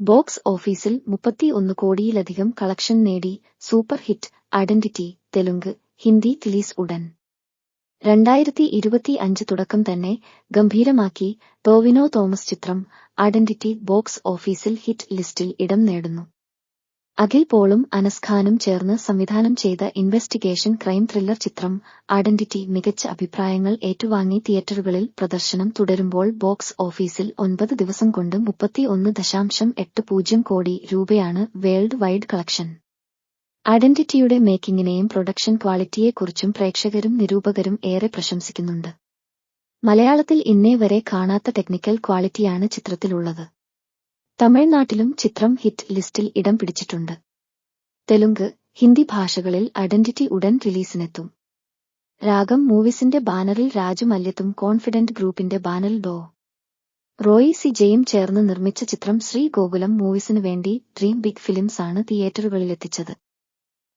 Box ഓഫീസിൽ മുപ്പത്തിയൊന്ന് കോടിയിലധികം കളക്ഷൻ നേടി super hit identity Telugu Hindi release ഉടൻ. രണ്ടായിരത്തി ഇരുപത്തി അഞ്ച് തുടക്കം തന്നെ ഗംഭീരമാക്കി ടോവിനോ തോമസ് ചിത്രം ഐഡന്റിറ്റി ബോക്സ് ഓഫീസിൽ ഹിറ്റ് ലിസ്റ്റിൽ ഇടം നേടുന്നു. അഖിൽ പോളും അനസ്ഖാനും ചേർന്ന് സംവിധാനം ചെയ്ത ഇൻവെസ്റ്റിഗേഷൻ ക്രൈം ത്രില്ലർ ചിത്രം ഐഡന്റിറ്റി മികച്ച അഭിപ്രായങ്ങൾ ഏറ്റുവാങ്ങി തിയേറ്ററുകളിൽ പ്രദർശനം തുടരുമ്പോൾ ബോക്സ് ഓഫീസിൽ ഒൻപത് ദിവസം കൊണ്ട് മുപ്പത്തിയൊന്ന് ദശാംശം എട്ട് പൂജ്യം കോടി രൂപയാണ് വേൾഡ് വൈഡ് കളക്ഷൻ. ഐഡന്റിറ്റിയുടെ മേക്കിംഗിനെയും പ്രൊഡക്ഷൻ ക്വാളിറ്റിയെക്കുറിച്ചും പ്രേക്ഷകരും നിരൂപകരും ഏറെ പ്രശംസിക്കുന്നുണ്ട്. മലയാളത്തിൽ ഇന്നേ വരെ കാണാത്ത ടെക്നിക്കൽ ക്വാളിറ്റിയാണ് ചിത്രത്തിലുള്ളത്. തമിഴ്നാട്ടിലും ചിത്രം ഹിറ്റ് ലിസ്റ്റിൽ ഇടം പിടിച്ചിട്ടുണ്ട്. തെലുങ്ക് ഹിന്ദി ഭാഷകളിൽ ഐഡന്റിറ്റി ഉടൻ റിലീസിനെത്തും രാഗം മൂവീസിന്റെ ബാനറിൽ രാജു മല്യത്തും കോൺഫിഡന്റ് ഗ്രൂപ്പിന്റെ ബാനറിൽ ഡോ. റോയി സി ജയും ചേർന്ന് നിർമ്മിച്ച ചിത്രം ശ്രീ ഗോകുലം മൂവീസിനു വേണ്ടി ഡ്രീം ബിഗ് ഫിലിംസ് ആണ് തിയേറ്ററുകളിലെത്തിച്ചത്.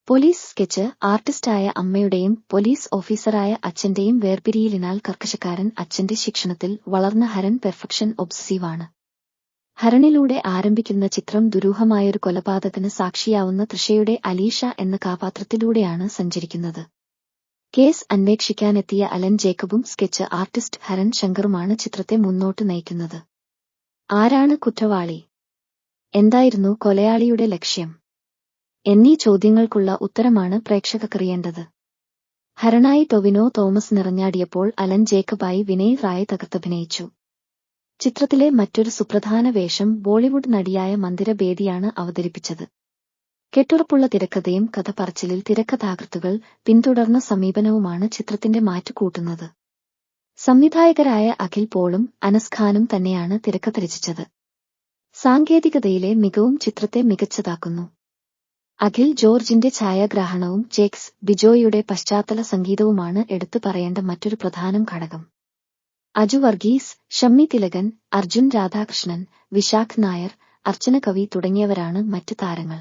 പോലീസ് സ്കെച്ച് ആർട്ടിസ്റ്റായ അമ്മയുടെയും പോലീസ് ഓഫീസറായ അച്ഛന്റെയും വേർപിരിയിലിനാൽ കർക്കശക്കാരൻ അച്ഛന്റെ ശിക്ഷണത്തിൽ വളർന്ന ഹരൻ പെർഫെക്ഷൻ ഒബ്സസീവാണ് ഹരണിലൂടെ ആരംഭിക്കുന്ന ചിത്രം ദുരൂഹമായൊരു കൊലപാതകത്തിന് സാക്ഷിയാവുന്ന തൃഷയുടെ അലീഷ എന്ന കഥാപാത്രത്തിലൂടെയാണ് സഞ്ചരിക്കുന്നത്. കേസ് അന്വേഷിക്കാനെത്തിയ അലൻ ജേക്കബും സ്കെച്ച് ആർട്ടിസ്റ്റ് ഹരൺ ശങ്കറുമാണ് ചിത്രത്തെ മുന്നോട്ട് നയിക്കുന്നത്. ആരാണ് കുറ്റവാളി? എന്തായിരുന്നു കൊലയാളിയുടെ ലക്ഷ്യം? എന്നീ ചോദ്യങ്ങൾക്കുള്ള ഉത്തരമാണ് പ്രേക്ഷകർക്കറിയേണ്ടത് ഹരണായി ടൊവിനോ തോമസ് നിറഞ്ഞാടിയപ്പോൾ അലൻ ജേക്കബായി വിനയ് റായ് തകർത്തഭിനയിച്ചു ചിത്രത്തിലെ മറ്റൊരു സുപ്രധാന വേഷം ബോളിവുഡ് നടിയായ മന്ദിര ബേദിയാണ് അവതരിപ്പിച്ചത്. കെട്ടുറപ്പുള്ള തിരക്കഥയും കഥ പറച്ചിലിൽ തിരക്കഥാകൃത്തുകൾ പിന്തുടർന്ന സമീപനവുമാണ് ചിത്രത്തിന്റെ മാറ്റുകൂട്ടുന്നത്. സംവിധായകരായ അഖിൽ പോളും അനസ്ഖാനും തന്നെയാണ് തിരക്കഥ രചിച്ചത് സാങ്കേതികതയിലെ മികവും ചിത്രത്തെ മികച്ചതാക്കുന്നു. അഖിൽ ജോർജിന്റെ ഛായാഗ്രാഹണവും ജേക്സ് ബിജോയുടെ പശ്ചാത്തല സംഗീതവുമാണ് എടുത്തു പറയേണ്ട മറ്റൊരു പ്രധാനം ഘടകം. അജു വർഗീസ് ഷമ്മി തിലകൻ അർജുൻ രാധാകൃഷ്ണൻ വിശാഖ് നായർ അർച്ചന കവി തുടങ്ങിയവരാണ് മറ്റു താരങ്ങൾ.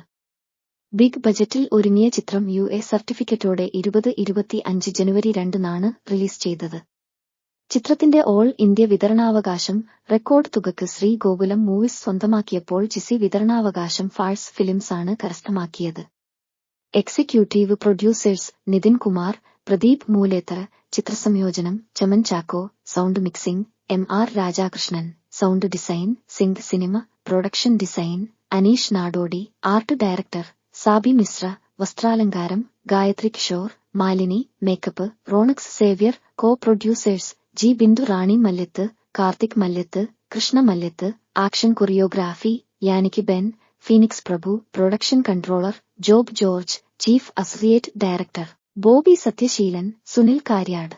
ബിഗ് ബജറ്റിൽ ഒരുങ്ങിയ ചിത്രം യു എ സർട്ടിഫിക്കറ്റോടെ ഇരുപത് ഇരുപത്തി അഞ്ച് ജനുവരി രണ്ടിനാണ് റിലീസ് ചെയ്തത്. ചിത്രത്തിന്റെ ഓൾ ഇന്ത്യ വിതരണാവകാശം റെക്കോർഡ് തുകക്ക് ശ്രീ ഗോകുലം മൂവീസ് സ്വന്തമാക്കിയപ്പോൾ ജിസി വിതരണാവകാശം ഫാഴ്സ് ഫിലിംസ് ആണ് കരസ്ഥമാക്കിയത്. Executive producers Nithin Kumar Pradeep Moolethara ചിത്രസംയോജനം Chaman Chacko sound mixing M R Rajakrishnan sound design sync cinema production design Aneesh Nadodi art director Saabi Mishra വസ്ത്രാലങ്കാരം Gayathri Kishore Malini makeup Ronex Xavier co producers G Bindu Rani Mallath Karthik Mallath Krishna Mallath action choreography Yannick Ben Phoenix Prabhu production controller Job George chief associate director. Bobby Sathyasheelan Sunil Kariyad.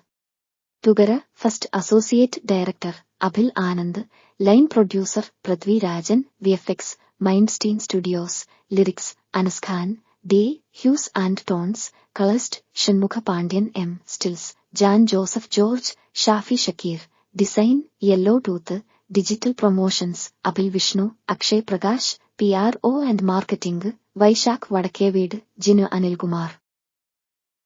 തുകര first associate director Abhil Anand. Line producer Prithvi Rajan. VFX Mindstein Studios. Lyrics Anas Khan. D Hues and Tones. Colourist Shanmukha Pandian M. Stills. Jan Joseph George Shafi Shakeer. Design Yellow Tooth. Digital promotions Abhil Vishnu. Akshay Prakash P R O and marketing. Vaishakh Vadakkeveed Jinu Anilkumar.